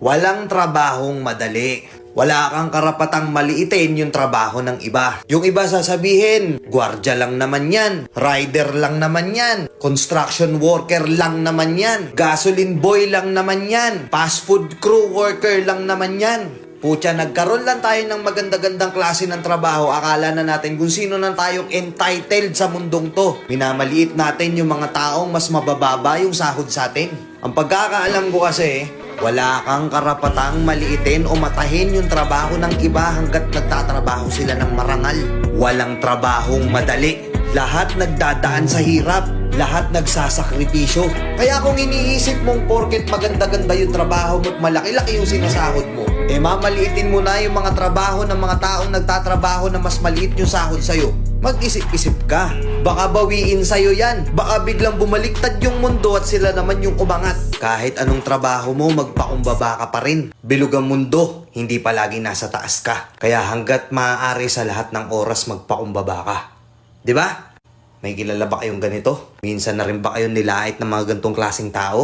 Walang trabahong madali. Wala kang karapatang maliitin yung trabaho ng iba. Yung iba sasabihin, gwardya lang naman yan, rider lang naman yan, construction worker lang naman yan, gasoline boy lang naman yan, fast food crew worker lang naman yan. Pucha, nagkaroon lang tayo ng maganda-gandang klase ng trabaho. Akala na natin kung sino na tayong entitled sa mundong to. Minamaliit natin yung mga taong mas mabababa yung sahod sa atin. Ang pagkakaalam ko kasi, wala kang karapatang maliitin o matahin yung trabaho ng iba hanggat nagtatrabaho sila ng marangal. Walang trabahong madali. Lahat nagdadaan sa hirap. Lahat nagsasakripisyo. Kaya kung iniisip mong porket maganda-ganda yung trabaho mo't malaki-laki yung sinasahod mo, eh mamaliitin mo na yung mga trabaho ng mga taong nagtatrabaho na mas maliit yung sahod sa'yo. Mag-isip-isip ka. Baka bawiin sa'yo yan. Baka biglang bumaliktad yung mundo at sila naman yung umangat. Kahit anong trabaho mo, magpakumbaba ka pa rin. Bilog ang mundo, hindi palagi nasa taas ka. Kaya hanggat maaari sa lahat ng oras magpakumbaba ka. 'Di ba? May kilala ba kayong ganito? Minsan na rin ba kayong nilait ng mga gantong klaseng tao?